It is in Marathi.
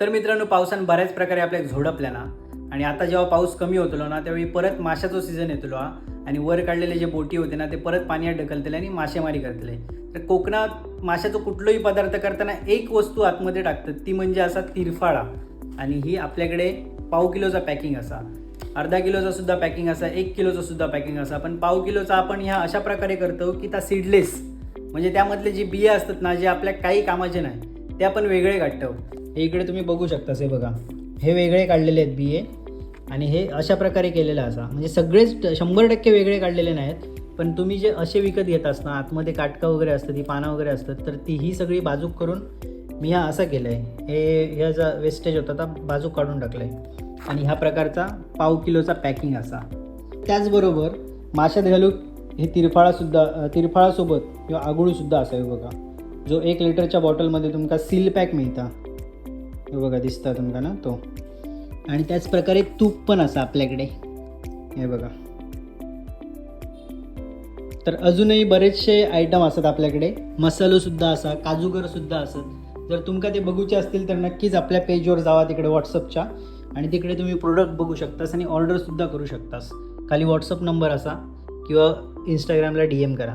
तर मित्रांनो पावसान बऱ्याच प्रकारे आपल्याक झोडपल्या ना. आणि आता जेव्हा पाऊस कमी होतलो ना त्यावेळी परत माशाचो सीझन येतलो हा. आणि वर काढलेले जे बोटी होते ना ते परत पाण्यात ढकलतले आणि मासेमारी करतले. तर कोकणात माशाचो कुठलाही पदार्थ करताना एक वस्तू आतमध्ये टाकतात ती म्हणजे असा तिरफाळा. आणि ही आपल्याकडे पाव किलोचा पॅकिंग असा. अर्धा किलोचा सुद्धा पॅकिंग असा एक किलोचा सुद्धा पॅकिंग असा. पण पाव किलोचा आपण ह्या अशा प्रकारे करतो की त्या सीडलेस म्हणजे त्यामधले जे बिया असतात ना जे आपल्या काही कामाचे नाही ते आपण वेगळे काढतो. हे इकडे तुम्ही बघू शकता हे बघा. हे वेगळे काढलेले आहेत बिये आणि हे अशा प्रकारे केलेलं असा. म्हणजे सगळेच शंभर टक्के वेगळे काढलेले नाहीत पण तुम्ही जे असे विकत घेत असता आतमध्ये काटका वगैरे असतं ती पानं वगैरे असतात तर ती ही सगळी बाजूक करून मी हा असं केलं आहे हे ह्याचा वेस्टेज होता तर बाजूक काढून टाकलं आहे आणि ह्या प्रकारचा पाव किलोचा पॅकिंग असा. त्याचबरोबर माशात घालूक हे तिरफाळासुद्धा तिरफाळासोबत किंवा आगुळूसुद्धा असावी बघा. जो एक लिटरच्या बॉटलमध्ये तुमका सील पॅक मिळता. हे बघा दिसता तुमका ना तो. आणि त्याच प्रकारे तूप पण असा आपल्याकडे. हे बघा. तर अजूनही बरेचसे आयटम असतात आपल्याकडे. मसालोसुद्धा असा काजूगरसुद्धा असत जर तुमका ते बघूचे असतील तर नक्कीच आपल्या पेजवर जावा तिकडे व्हॉट्सअपच्या आणि तिकडे तुम्ही प्रोडक्ट बघू शकतास आणि ऑर्डरसुद्धा करू शकतास. खाली व्हॉट्सअप नंबर असा किंवा इंस्टाग्रामला डी एम करा.